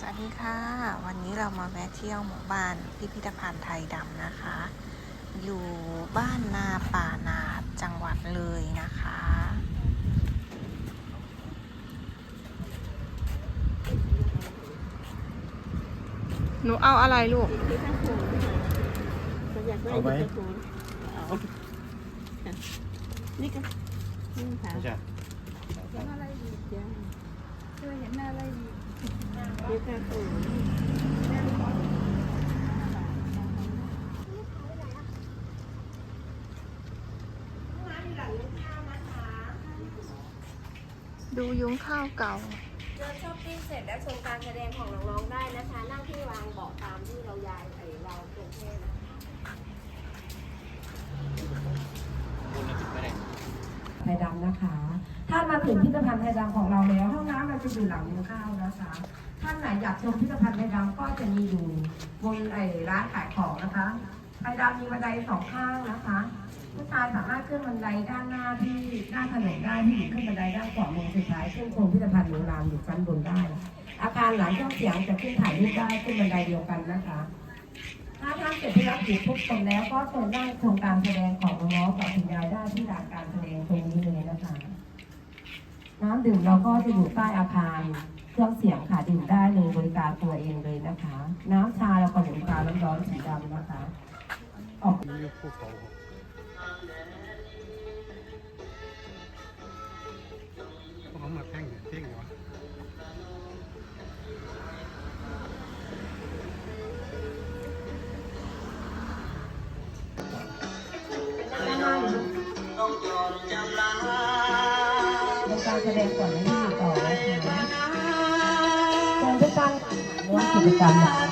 สวัสดีค่ะ วันนี้เรามาแวะเที่ยวหมู่บ้านพิพิธภัณฑ์ไทยดำนะคะ อยู่บ้านนาป่านาดจังหวัดเลยนะคะ หนูเอาอะไรลูกเอาไหมเอานี่ก็นี่ค่ะไม่ใช่เห็นอะไรดีจ้าเคยเห็นอะไรดีเดี๋ยวค่ะโอ้ยดูยุ้งข้าวเก่าเดินช้อปปิ้งเสร็จแล้วชมการแสดงของน้องๆได้นะคะ นั่งที่วางเบาะตามที่เราย้ายไอ้เรากรุงเทพนะคะไทยดำนะคะ ท่านมาถึงพิพิธภัณฑ์ไทยดำของเราแล้ว ห้องน้ำเราจะอยู่หลังยุ้งข้าวนะคะท่านไหนอยากชมพิพิธภัณฑ์ไทยดำก็จะมีอยู่บนไอ้ร้านขายของนะคะไทยดำมีบันไดสองข้างนะคะผู้ชายสามารถขึ้นบันไดด้านหน้าที่หน้าถนนได้ผู้หญิงขึ้นบันไดด้านขวามือสุดท้ายขึ้นชมพิพิธภัณฑ์โรงแรมอยู่ชั้นบนได้ อาคารหลังเครื่องเสียงจะขึ้นถ่ายรูปได้ขึ้นบันไดเดียวกันนะคะถ้าท่านเสร็จธุรกิจทุกคนแล้วก็เชิญนั่งชมการแสดงของน้องๆกับคุณยายได้ที่ลานการแสดงตรงนี้เลยนะคะ น้ำ ดื่มเราก็จะอยู่ใต้อาคารเครื่องเสียงค่ะดื่มได้เลยบริการตัวเองเลยนะคะ น้ำชาแล้วก็หนุนชารร้อนๆสีดำนะคะออก ร่ว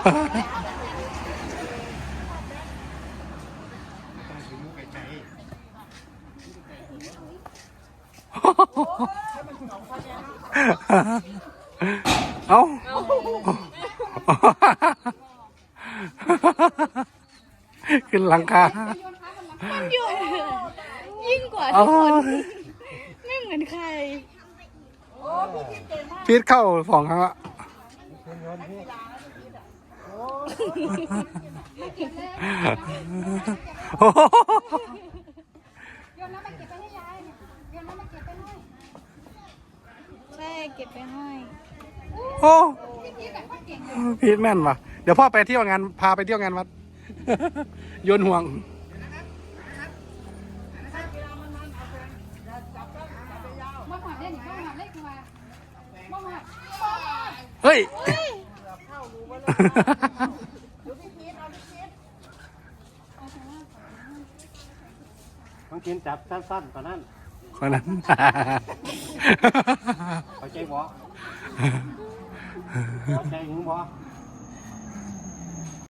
เอ้าขึ้นหลังคาอยู่ยิ่งกว่าโอ้ยไม่เหมือนใครพีทเข้าสองครั้งละ โอ้โหใช่เก็บไปให้โอ้พีทแม่นว่ะ เดี๋ยวพ่อไปเที่ยวงานพาไปเที่ยวงานวัด โยนห่วง มาหอดเล่นมาหอดเล่นมามาหอด เฮ้ย ต้องกินจับสั้นๆตอนนั้นคนนั้น เข้าใจบ่เข้าใจหรือบ่